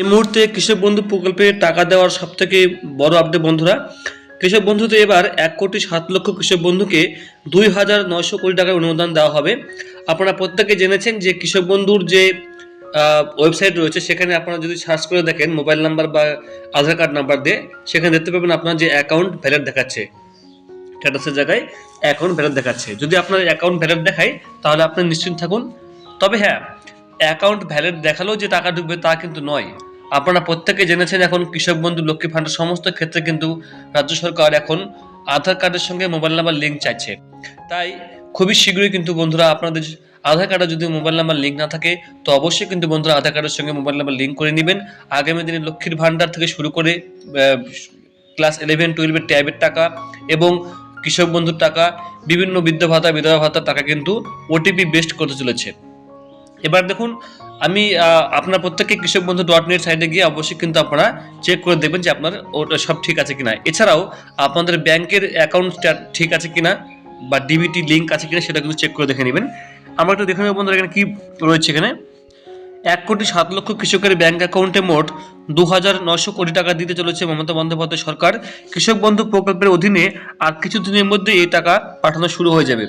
এই মুহূর্তে কৃষক বন্ধু প্রকল্পে টাকা দেওয়ার সব থেকে বড় আপডেট বন্ধুরা। কৃষক বন্ধুতে এবার এক কোটি সাত লক্ষ কৃষক বন্ধুকে দুই হাজার নয়শো কোটি টাকার অনুদান দেওয়া হবে। আপনারা প্রত্যেকে জেনেছেন যে কৃষক বন্ধুর যে ওয়েবসাইট রয়েছে, সেখানে আপনারা যদি সার্চ করে দেখেন মোবাইল নাম্বার বা আধার কার্ড নাম্বার দিয়ে, সেখানে দেখতে পাবেন আপনার যে অ্যাকাউন্ট ভ্যালিড দেখাচ্ছে। স্ট্যাটাসের জায়গায় অ্যাকাউন্ট ভ্যালিড দেখাচ্ছে। যদি আপনার অ্যাকাউন্ট ভ্যালিড দেখায়, তাহলে আপনি নিশ্চিন্ত থাকুন। তবে হ্যাঁ অ্যাকাউন্ট ভ্যালিড দেখালেও যে টাকা ঢুকবে তা কিন্তু নয়। আপনারা প্রত্যেকে জেনেছেন এখন কৃষক বন্ধু লক্ষ্মী ফান্ডের সমস্ত ক্ষেত্রে কিন্তু রাজ্য সরকার এখন আধার কার্ডের সঙ্গে মোবাইল নাম্বার লিঙ্ক চাইছে। তাই খুবই শীঘ্রই কিন্তু বন্ধুরা আপনাদের আধার কার্ডে যদি মোবাইল নাম্বার লিঙ্ক না থাকে, তো অবশ্যই কিন্তু বন্ধুরা আধার কার্ডের সঙ্গে মোবাইল নাম্বার লিঙ্ক করে নেবেন। আগামী দিনে লক্ষ্মীর ভান্ডার থেকে শুরু করে ক্লাস ইলেভেন টুয়েলভের ট্যাবের টাকা এবং কৃষক বন্ধুর টাকা, বিভিন্ন বৃদ্ধ ভাতা, বিধবা ভাতার টাকা কিন্তু ওটিপি বেস্ট করতে চলেছে। এবার দেখুন আমি আপনার প্রত্যেককে কৃষক বন্ধু ডট নেট সাইটে গিয়ে অবশ্যই কিন্তু আপনারা চেক করে দেবেন যে আপনার ওটা সব ঠিক আছে কিনা। এছাড়াও, আপনাদের ব্যাংকের অ্যাকাউন্ট ঠিক আছে কিনা বা ডিবিটি লিঙ্ক আছে কিনা সেটা কিন্তু চেক করে দেখে নেবেন। আমরা একটু দেখে নেব বন্ধুরা, এখানে কী রয়েছে এখানে? এক কোটি সাত লক্ষ কৃষকের ব্যাংক অ্যাকাউন্টে মোট দু হাজার নশো কোটি টাকা দিতে চলেছে মমতা বন্দ্যোপাধ্যায় সরকার। কৃষক বন্ধু প্রকল্পের অধীনে আর কিছু দিনের মধ্যে এই টাকা পাঠানো শুরু হয়ে যাবে।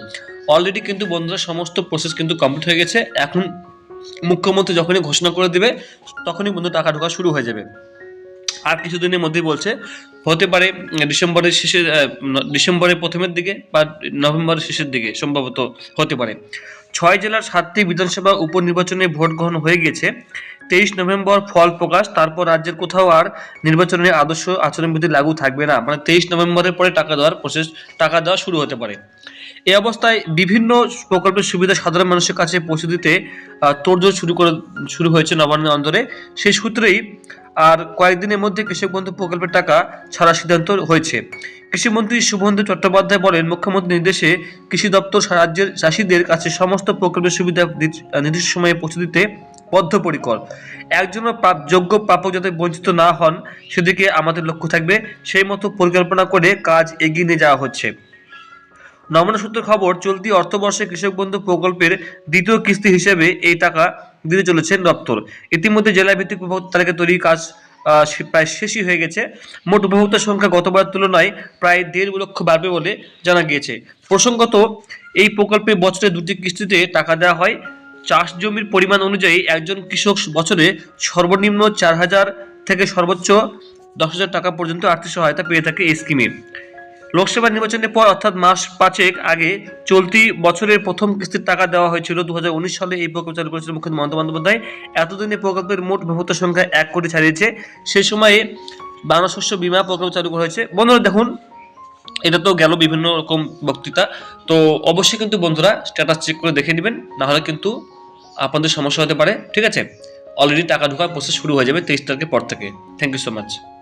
অলরেডি কিন্তু বন্ধুরা সমস্ত প্রসেস কিন্তু কমপ্লিট হয়ে গেছে। এখন মুখ্যমন্ত্রী যখনই ঘোষণা করে দেবে, তখনই বন্ধু টাকা ঢোকা শুরু হয়ে যাবে। আর কিছুদিনের মধ্যেই বলছে, হতে পারে ডিসেম্বরের শেষের ডিসেম্বরের প্রথমের দিকে বা নভেম্বরের শেষের দিকে সম্ভবত হতে পারে। ছয় জেলার সাতটি বিধানসভা উপনির্বাচনে ভোট গ্রহণ হয়ে গেছে তেইশ নভেম্বর ফল প্রকাশ, তারপর রাজ্যের কোথাও আর নির্বাচনের আদর্শ আচরণবিধি লাগু থাকবে না। মানে তেইশ নভেম্বরের পরে টাকা দেওয়ার প্রসেস টাকা দেওয়া শুরু হতে পারে। এই অবস্থায় বিভিন্ন প্রকল্পের সুবিধা সাধারণ মানুষের কাছে পৌঁছে দিতে তোড়জোড় শুরু করে, শুরু হয়েছে নবান্ন অন্তরে সেই সূত্রেই আর কয়েকদিনের মধ্যে কৃষক বন্ধু প্রকল্পের টাকা ছাড়ার সিদ্ধান্ত হয়েছে। কৃষিমন্ত্রী শুভেন্দু চট্টোপাধ্যায় বলেন, মুখ্যমন্ত্রীর নির্দেশে কৃষি দপ্তর রাজ্যের চাষিদের কাছে সমস্ত প্রকল্পের সুবিধা নির্দিষ্ট সময়ে পৌঁছে দিতে বদ্ধপরিকর। একজনও যোগ্য প্রাপক যাতে বঞ্চিত না হন, সেদিকে আমাদের লক্ষ্য থাকবে। সেই মতো পরিকল্পনা করে কাজ এগিয়ে নিয়ে যাওয়া হচ্ছে। নমনা সূত্র খবর, চলতি অর্থবর্ষে কৃষক বন্ধু প্রকল্পের দ্বিতীয় কিস্তি হিসেবে এই টাকা দিতে চলেছেন দপ্তর। ইতিমধ্যে জেলা ভিত্তিক তালিকা তৈরির কাজ প্রায় শেষই হয়ে গেছে। মোট উপভোক্তার সংখ্যা গতবার তুলনায় প্রায় দেড় লক্ষ বাড়বে বলে জানা গিয়েছে। প্রসঙ্গত, এই প্রকল্পে বছরে দুটি কিস্তিতে টাকা দেওয়া হয়। চাষ জমির পরিমাণ অনুযায়ী একজন কৃষক বছরে সর্বনিম্ন চার হাজার থেকে সর্বোচ্চ দশ হাজার টাকা পর্যন্ত আর্থিক সহায়তা পেয়ে থাকে এই স্কিমে। লোকসভা নির্বাচনের পর, অর্থাৎ মাস পাঁচেক আগে চলতি বছরের প্রথম কিস্তির টাকা দেওয়া হয়েছিল দু হাজার উনিশ সালে। এই প্রকল্প চালু করেছিল মুখ্যমন্ত্রী মমতা বন্দ্যোপাধ্যায়। এতদিন এই প্রকল্পের মোট উপভোক্তার সংখ্যা এক কোটি ছাড়িয়েছে। সেই সময়ে বাংলা শস্য বীমা প্রকল্প চালু করা হয়েছে। বন্ধুরা, দেখুন, এটা তো গেল বিভিন্ন রকম বক্তৃতা। তো অবশ্যই কিন্তু বন্ধুরা স্ট্যাটাস চেক করে দেখে নেবেন। নাহলে কিন্তু আপনাদের সমস্যা হতে পারে। ঠিক আছে? অলরেডি টাকা ঢোকার প্রসেস শুরু হয়ে যাবে তেইশ তারিখের পর থেকে। Thank you so much